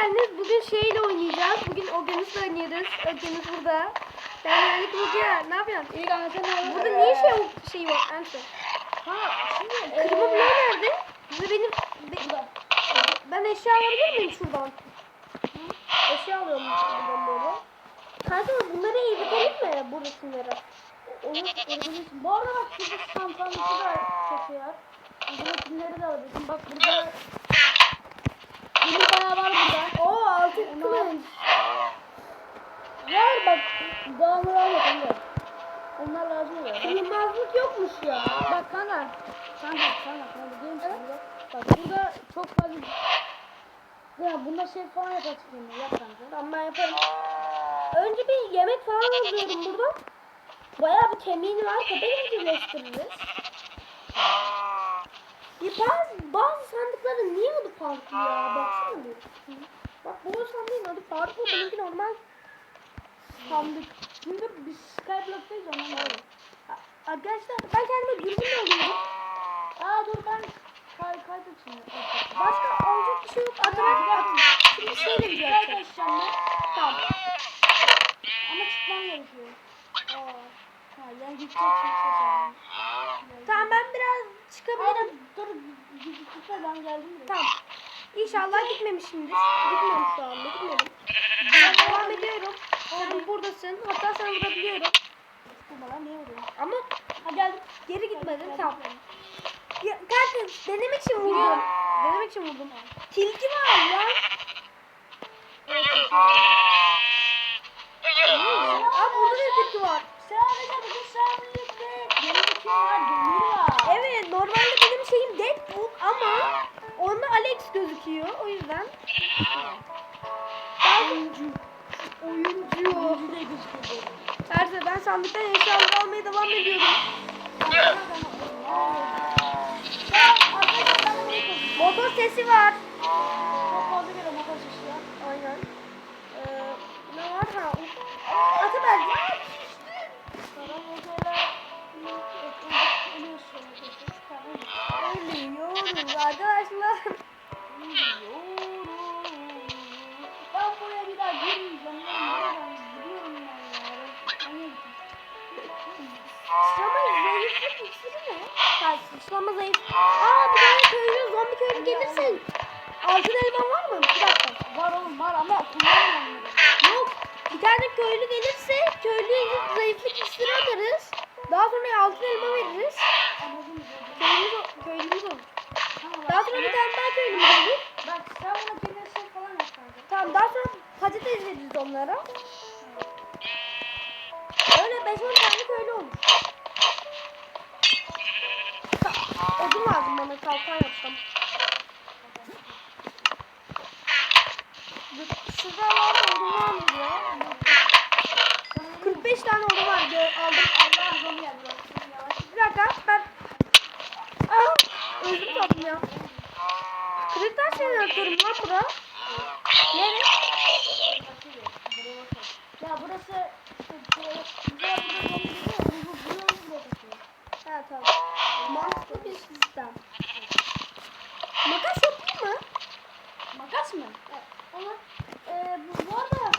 geldiniz. Bugün şeyle oynayacağız. Bugün Okyanus'la oynuyoruz. Okyanus burada. Sen geldik Burcu'ya. Ne yapıyorsun? İyi kanka sen ne yapıyorsun? Burada niye şey yok? Şey var. Anse. Ha şimdi Kırma bloğu nerede? Bize benim... Be, ben eşya alabilir miyim şuradan? Eşya alıyorum buradan böyle. Kanka bunları eğitelim mi? Bu resimleri. Olur, olabilirsin. Bu arada bak şurada şampuanlısı da. Burada kimleri de alabilirsin. Bak burada benim bayağı var burada. Oo altın kılıç. Var bak dağılır alma kanka. Onlar lazım oluyor. Bak, Kırmızılık yokmuş ya. bak kanka. Kanka kanka kanka musun? Burada, bak burada çok fazla ya bunda şey falan yaparsın yap kanka. Tamam ben yaparım. Önce bir yemek falan alıyorum burada. Bayağı bir kemiğini var. Köpeği birleştiririz. Ya bazı, bazı sandıkların niye adı farklı ya? Baksana bir. Bak bu sandığın adı farklı. Benimki normal sandık. Çünkü biz Skyblock'tayız ondan öyle. Arkadaşlar ben kendime dürbün alıyorum. Aa dur ben kay kayıt açayım. Başka alacak bir şey yok. Atarak at. Şimdi şeyle bir açacağım ben. Tamam. Ama çıkmam gerekiyor. Aa. Ha yani gidecek ben biraz çıkabilirim. Dur gitme ben geldim buraya. Tamam. İnşallah gitmemişimdir. Gitmedim şu anda. Gitmedim. Ben devam ediyorum. Sen buradasın. Hatta sen vurabiliyorum. Bana niye vuruyor? Ama Ha geldim. geri gitmedin. Tamam. Ya, kanka denemek için vurdum. Denemek için vurdum. Tilki var lan. Aa burada da tilki var. Sen birlikte yanında kim var? Demir var. Evet normalde benim Deadpool ama onda Alex gözüküyor. O yüzden. Oyuncu. Oyuncu. Neyse ben sandıktan eşyaları almaya devam ediyorum. Motor sesi var. Bir motor sesi var. Aynen. Ee, ne var ha? Atı zayıf. Aa bir tane köylü, zombi köylü gelirse. Altın elma var mı? Bir dakika. var oğlum var ama kullanmıyorum. Yok. Bir tane köylü gelirse köylüye zayıflık iksiri atarız. Daha sonra altın elma veririz. Köylümüz, köylümüz olur. Daha sonra bir tane daha köylümüz olur. Bak sen buna kendine şey falan yap kanka. Tamam daha sonra patates veririz onlara. Öyle 5-10 tane köylü olur. Odun lazım bana kalkan yapsam. Dur, Şuralarda odun var mı ya? 45 tane odun var. Gö- aldım. Allah zombi geldi. Bir dakika ben... Aa, özür tatlım ya. Kırıklar jeneratörüm lan bura. Nereye? Ya burası işte buraya güzel bir zombi geliyor. Bu bu bu yolu buraya taşıyor. Ha tamam. Mantıklı bir sistem. Makas değil mi? Makas mı? Ama e, bu, bu arada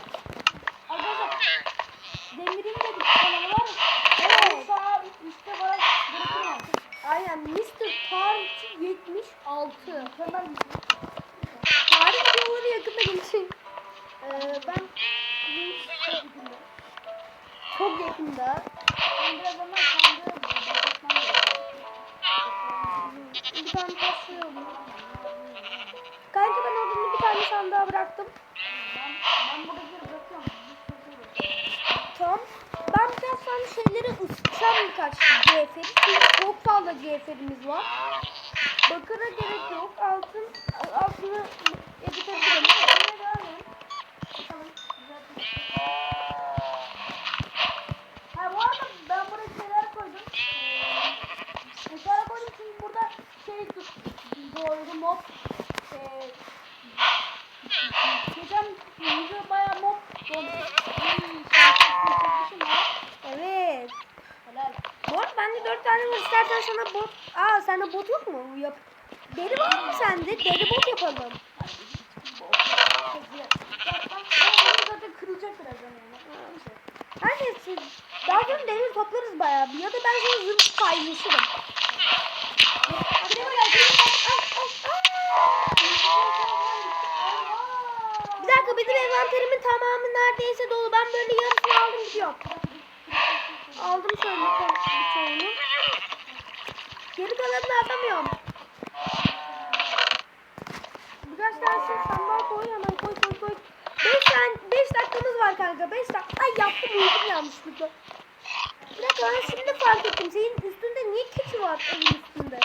arkadaşlar demirin de bir kanalı var. Evet. Sağ üstte var. Aynen Mr. Party 76. Mükemmel birkaç GF'li. Çünkü çok fazla GF'imiz var. Bakıra gerek yok. Altın altını yapabilirim. Yine devam edelim. ben de deri bot yapalım. zaten kırılacak birazdan yani. Anne siz daha sonra demir toplarız bayağı bir. Ya da ben sana zırh paylaşırım. Bir dakika benim envanterimin tamamı neredeyse dolu. Ben böyle yarısını aldım gidiyorum. Aldım şöyle bir çoğunu. Geri kalanını atamıyorum. Birkaç tanesini sandal koy hemen koy koy koy. 5 tane 5 dakikamız var kanka. 5 dakika. Ay yaptım uyudum yanlışlıkla. Bir dakika ben şimdi fark ettim. Senin üstünde niye keçi var evin üstünde?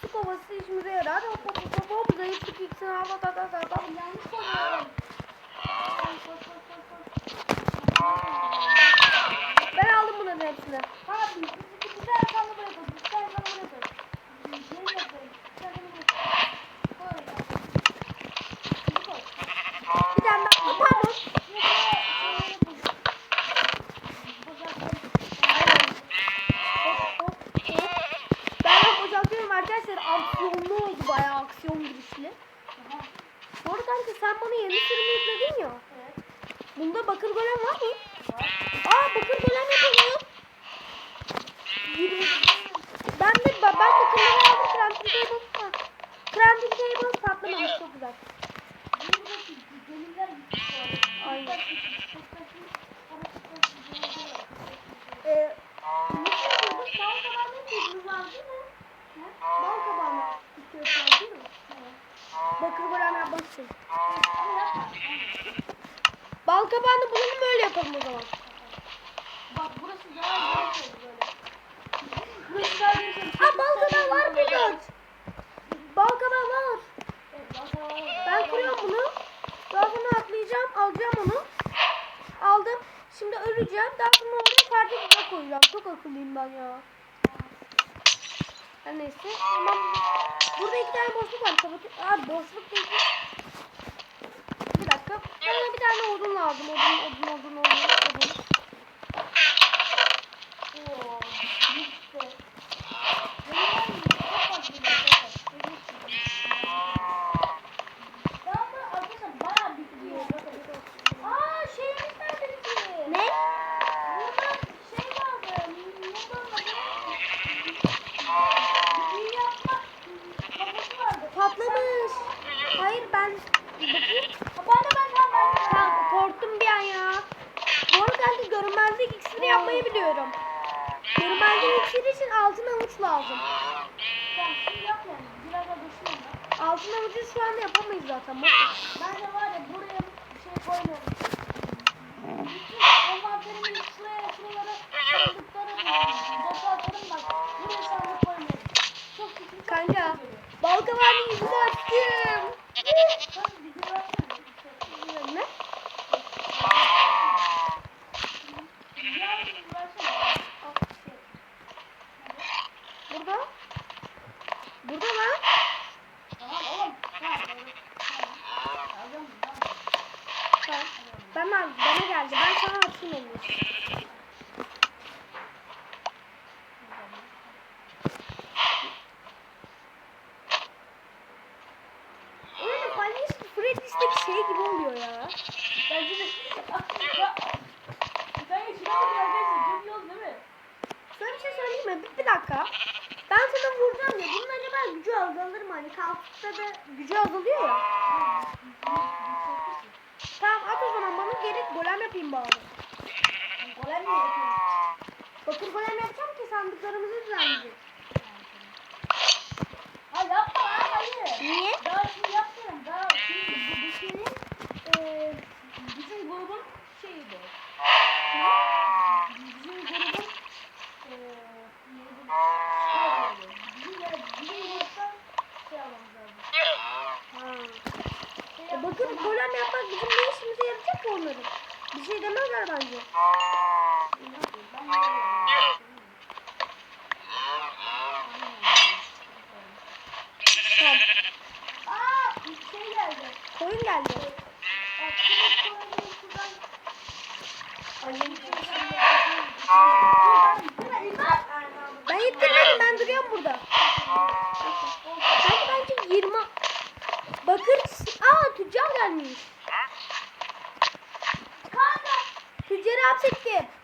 Su kovası işimize yarar. Hop hop hop hop. Zayıf su ikisini al at at at at. at. Yanlış koyuyorum. Ben aldım bunların hepsini. Abi bir bir tane sana bırakın. Bir tane sana bırakın. Geri bırakın. Bir tane sana bırakın. Koy. Şimdi koy. Bir tane daha. Aa, Pardon. Şimdi de şeyleri bul. Boşaltalım. Hop, hop, hop. Ben de boşaltıyorum arkadaşlar. Aksiyonlu oldu bayağı aksiyon girişli. Aha. Bu arada kanka sen bana yeni sürümü yükledin ya. Evet. Bunda bakır golem var mı? Var. Aa bakır golem yapalım. Ben de ben bakırları aldım. Crafting table. Crafting table patlamamış çok güzel. Buradaki gönüller gitti bu arada. Aynen. Buradaki- buradaki gönüller var. Ee, ne yapıyorduk? Bal kabağının tadını var değil mi? Ha? Bal kabağının istiyorsan değil mi? Bakır golem yapmak için. Ama yapma. Bal kabağını bulalım öyle yapalım o zaman. Bak burası daha oldu böyle. Burası daha oldu. Aa bal kabağı var burada. Bal kabağı var. Ben kuruyorum bunu. Sonra atlayacağım. Alacağım onu. Aldım. Şimdi öreceğim. Daha sonra oraya farklı bir şey koyacağım. Çok akıllıyım ben ya. Her neyse. Tamam. Burada iki tane boşluk var. Aa boşluk değil. Bir dakika. Bana bir tane odun lazım. Odun, odun, odun, odun, odun. Oo, gitti. Gönüller gitti. Çok fazla gitti, çok fazla. Daha da arkadaşlar bayağı bitiriyor. Aa şeyimiz nerede bitti? Ne? Burada şey vardı. Ne vardı? Büyü yapma kafası vardı. Patlamış. Hayır ben Ha, Ben de ben ben ben. Tamam, korktum bir an ya. Bu arada kanka görünmezlik iksiri yapmayı biliyorum. Görünmezlik iksiri için altın avuç lazım. Tamam şimdi yap yani. Biraz da düşünün ben. Altın avucu şu anda yapamayız zaten. Bakın. Ben de var ya buraya bir şey koymuyorum. Bütün envanterimin şuraya şuralara sandıklara boşaltırım bak. Buraya sandık koymuyorum. Çok küçük. Kanka küçük geliyor. bal kabağının yüzünü açtım. Tamam video versene. Ne? Video versene. Al, şey. Burada. Burada lan. Tamam oğlum. Tamam. Tamam. Alacağım bunu, tamam. Tamam. Ben aldım. Bana geldi. Ben sana atayım onu. Öyle Palace Freddy's'teki şey gibi oluyor ya. Bence de. Ya. Sen şimdi arkadaşlar görüyorsun değil mi? Sana bir şey söyleyeyim mi? Ben sana vuracağım ya. Bunun acaba gücü azalır mı? Hani kalktıkta da gücü azalıyor ya. Tamam at o zaman bana geri golem yapayım bari. Golem mi yapıyorsun? Bakır golem yapacağım ki sandıklarımızı düzenleyecek. Ha yapma hayır. Niye? Daha şimdi yapmıyorum. Daha şimdi bu bir şeyin eee bizim grubun şeyiydi. Ne? Bizim grubun eee neydi? Şey yapıyordu. Bizim ya bizim gruptan şey almamız lazım. Ha. Şey E bakın golem yapmak bizim ne işimize yarayacak ki onların? Bir şey demezler bence. yapmam. Ben de yapıyorum. Tamam. Aa şey geldi. Koyun geldi. Bak şunu koyalım şuradan. Ben ittirmedim ben duruyorum burada. Sanki bence 20. Bakır. Aa tüccar gelmiş. Kanka Tüccarı